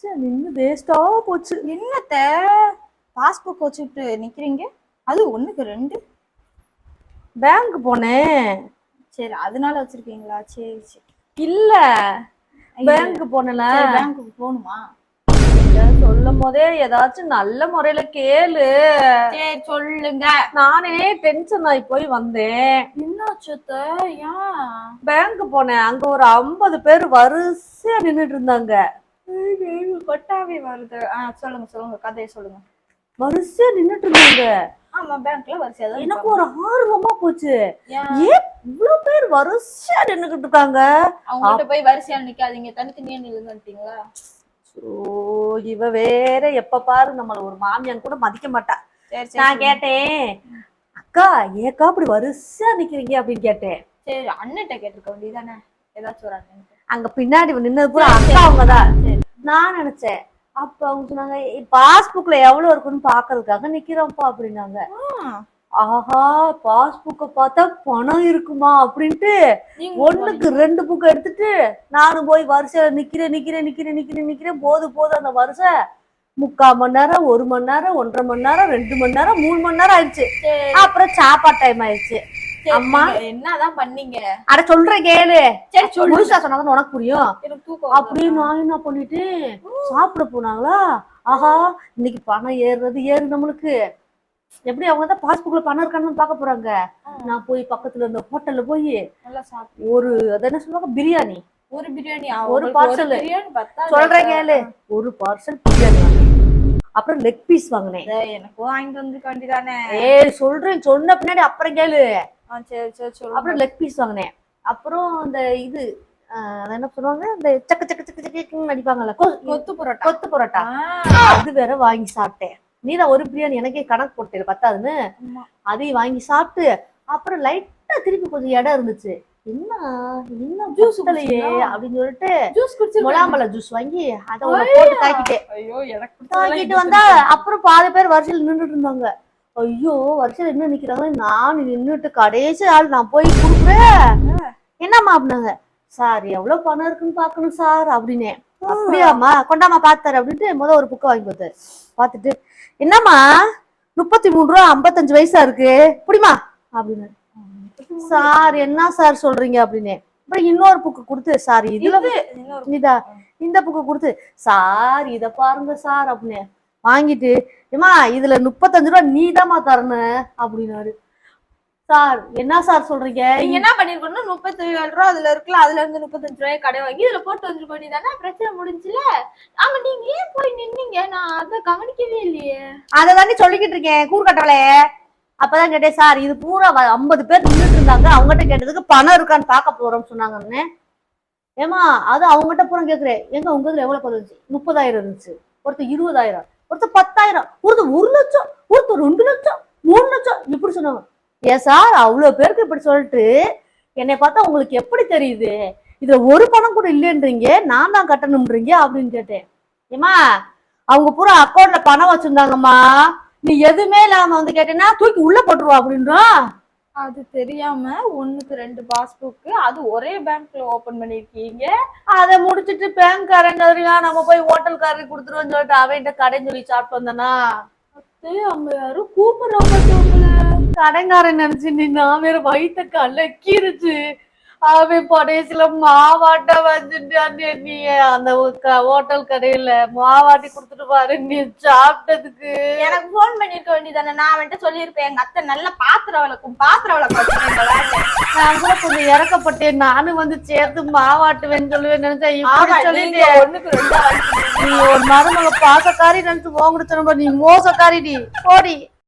சே நின்னு வேஸ்டா போச்சு. என்னத்த? பாஸ்புக் வச்சுட்டு நிக்கிறீங்க? அது ஒண்ணுக்கு ரெண்டு. பேங்க் போனேன். சரி அதனால வச்சிருக்கீங்களா? சரி சரி. இல்ல. பேங்க் போனல. பேங்க்குக்கு போகணுமா? சொல்லும் போதே ஏதாச்சும் நல்ல முறையில கேளு. சரி சொல்லுங்க. நானே டென்ஷன் ஆகி போய் வந்தேன். என்னாச்சு அத்தை? ஏன்? பேங்க் போனேன். அங்க ஒரு ஐம்பது பேர் வரிசையா நின்னுட்டு இருந்தாங்க. கொட்டாவே வருது. ஆ சொல்லுங்க சொல்லுங்க கதையை சொல்லுங்க. வரிசையா நின்னுட்டு இருந்தாங்க ஆமா பேங்க்ல வரிசையா தான் எனக்கு ஒரு ஆர்வமா போச்சு. ஏன்? இவ்வளவு பேர் வரிசையா நின்னுகிட்டு இருக்காங்க? அவங்கள்ட்ட போய் வரிசையா நிக்காதீங்க. தனித்தனியா நில்லுங்கட்டீங்களா ஓ இவ வேற எப்ப பாரு நம்மள ஒரு மாமியான் கூட மதிக்க மாட்டா. நான் கேட்டேன் அக்கா ஏக்கா அப்படி வரிசையா நிக்கிறீங்க? அப்படின்னு கேட்டேன். சரி அண்ணன்ட்ட கேட்டிருக்க வேண்டியதானே ஏதாச்சும் ஒரு அண்ணன் அங்க பின்னாடி நின்னது பூரா அக்கா அவங்கதான். நான் நினைச்சேன் அப்ப அவங்க சொன்னாங்க பாஸ்புக்ல எவ்வளவு இருக்குன்னு பாக்குறதுக்காக நிக்கிறோம்ப்பா அப்படின்னாங்க. ஆஹா பாஸ்புக்க பார்த்தா பணம் இருக்குமா அப்படின்ட்டு ஒண்ணுக்கு ரெண்டு புக் எடுத்துட்டு நானும் போய் வரிசையில நிக்கிறேன் நிக்கிறேன் நிக்கிறேன் நிக்கிறேன் நிக்கிறேன். போது போது அந்த வரிசை முக்கால் மணி நேரம் ஒரு மணி நேரம் ஒன்றரை மணி நேரம் ரெண்டு மணி நேரம் மூணு மணி நேரம் ஆயிடுச்சு. அப்புறம் சாப்பாடு டைம் ஆயிடுச்சு. அம்மா. என்னதான் பண்ணீங்க? அட சொல்றேன் கேளு. சரி சொல்லு. முழுசா சொன்னாதான் உனக்கு புரியும். அப்படியே நான் என்ன பண்ணிட்டு சாப்பிட போனாங்களா? ஆஹா இன்னைக்கு பணம் ஏறுறது ஏறு நம்மளுக்கு. எப்படி அவங்க தான் பாஸ்புக்ல பணம் இருக்கான்னு பார்க்க போறாங்க? நான் போய் பக்கத்துல இருந்த ஹோட்டல்ல போய் ஒரு அது என்ன சொல்லுவாங்க? பிரியாணி. ஒரு பிரியாணி ஒரு பத்தா சொல்றேன் கேளு. ஒரு பார்சல் பிரியாணி அப்புறம் லெக் பீஸ் வாங்கினேன். எனக்கும் வாங்கிட்டு வந்துருக்க வேண்டியதானே? ஏய் சொல்றேன். சொன்ன பின்னாடி அப்புறம் கேளு. சரி சரி சொல்லு அப்புறம் லெக் பீஸ் வாங்கினேன். அப்புறம் அந்த இது அது என்ன சொல்லுவாங்க? இந்த சக்க சக்க சக்க சக்கன்னு அடிப்பாங்கல்ல கொத்து பரோட்டா. கொத்து பரோட்டா. அது வேற வாங்கி சாப்பிட்டேன். நீதான் ஒரு பிரியாணி எனக்கே கணக்கு போட்டு பத்தாதுன்னு. அதையும் வாங்கி சாப்பிட்டு அப்புறம் லைட்டா திருப்பி கொஞ்சம் இடம் இருந்துச்சு. என்ன Juice ஜூஸ் குடிச்சீங்களா? அப்படின்னு சொல்லிட்டு ஜூஸ் குடிச்சு முலாம்பழ ஜூஸ் வாங்கி அதை போட்டு எனக்கு காய்க்கிட்டு வந்தா அப்புறம் பாதி பேர் வரிசையில் நின்றுட்டு இருந்தாங்க. ஐயோ வரிசையில் என்ன நிக்கிறாங்க? நான் நின்னுட்டு கடைசி ஆள் நான் போய் கொடுக்குறேன். என்னம்மா அப்படின்னாங்க? சார் எவ்வளவு பணம் இருக்குன்னு பார்க்கணும் சார் அப்படின்னேன். அப்படியாம்மா கொண்டாமா பார்த்தாரு அப்படின்ட்டு முத ஒரு புக்கை வாங்கி பார்த்தாரு பார்த்துட்டு என்னம்மா முப்பத்தி மூணு ரூபா ஐம்பத்தஞ்சு வயசா இருக்கு? புடிமா? அப்படின்னு சார் என்ன சார் சொல்றீங்க? அப்படின்னு அப்புறம் இன்னொரு புக்கு கொடுத்து சார் இதுல இதா இந்த புக்கு கொடுத்து சார் இத பாருங்க சார் அப்படின்னு வாங்கிட்டு ஏமா இதுல முப்பத்தஞ்சு ரூபா நீதாம்மா தரணும் அப்படின்னாரு. சார் என்ன சார் சொல்றீங்க? நீங்க என்ன பண்ணிருக்கணும் முப்பத்தி ஏழு ரூபா அதுல இருக்குல்ல அதுல இருந்து முப்பத்தஞ்சு ரூபாய் கடை வாங்கி இதுல போட்டு வந்துருக்க வேண்டியதானே பிரச்சனை முடிஞ்சுல. ஆமா நீங்க ஏன் போய் நின்னீங்க. நான் அதை கவனிக்கவே இல்லையே. அதை தாண்டி சொல்லிக்கிட்டு இருக்கேன் கூறுகட்டவளே அப்பதான் கேட்டேன் சார் இது பூரா ஐம்பது பேர் நின்றுட்டு இருந்தாங்க. அவங்ககிட்ட கேட்டதுக்கு பணம் இருக்கான்னு பார்க்க போறோம்னு சொன்னாங்கன்னு. ஏமா அது அவங்ககிட்ட பூரா கேக்குறேன். எங்க உங்க இதுல எவ்வளவு பதினஞ்சு முப்பதாயிரம் இருந்துச்சு. ஒருத்தர் இருபதாயிரம். ஒருத்தர் பத்தாயிரம் ஒருத்தர் ஒரு லட்சம் ஒருத்தர் ரெண்டு லட்சம் மூணு லட்சம் இப்படி சொன்னாங்க. ஏன் சார் அவ்வளோ பேருக்கு இப்படி சொல்லிட்டு என்னை பார்த்தா உங்களுக்கு எப்படி தெரியுது? இதுல ஒரு பணம் கூட இல்லைன்றீங்க நான் தான் கட்டணும்ன்றீங்க அப்படின்னு கேட்டேன். ஏமா அவங்க பூரா அக்கௌண்ட்ல பணம் வச்சிருந்தாங்கம்மா. நீ எதுவுமே இல்லாம வந்து கேட்டேன்னா தூக்கி உள்ள போட்டுருவா அப்படின்றோம் அது தெரியாம ஒண்ணுக்கு ரெண்டு பாஸ்புக் அது ஒரே பேங்க்ல ஓபன் பண்ணிருக்கீங்க. அதை முடிச்சிட்டு பேங்க்காரன் நம்ம போய் ஹோட்டல்காரருக்கு கொடுத்துருவோம்னு சொல்லிட்டு அவன்கிட்ட கடை சொல்லி சாப்பிட்டு வந்தனா? அவங்க யாரும் கூப்பிடுறாங்க கடைக்காரன் நினைச்சு நான் வேற வயிற்ற கலக்கிருச்சு. அவன் படைசில மாவாட்ட வந்துட்டான் நீ அந்த ஹோட்டல் கடையில மாவாட்டி கொடுத்துட்டு பாரு நீ சாப்பிட்டதுக்கு. எனக்கு போன் பண்ணிருக்க வேண்டியதானே நான் அவன்கிட்ட சொல்லியிருப்பேன் எங்க அத்தை நல்ல பாத்திரம் விளக்கும் பாத்திரம் விளக்கம் நான் கூட கொஞ்சம் இறக்கப்பட்டேன். நானும் வந்து சேர்த்து மாவாட்டுவேன்னு சொல்லுவேன் நினைச்சேன். இப்படி சொல்லிட்டு. ஒண்ணுக்கு ரெண்டா வாங்கி நீ ஒரு மருமக பாசக்காரி நினைச்சு போங்கிட்டு நீ மோசக்காரி நீ போடி.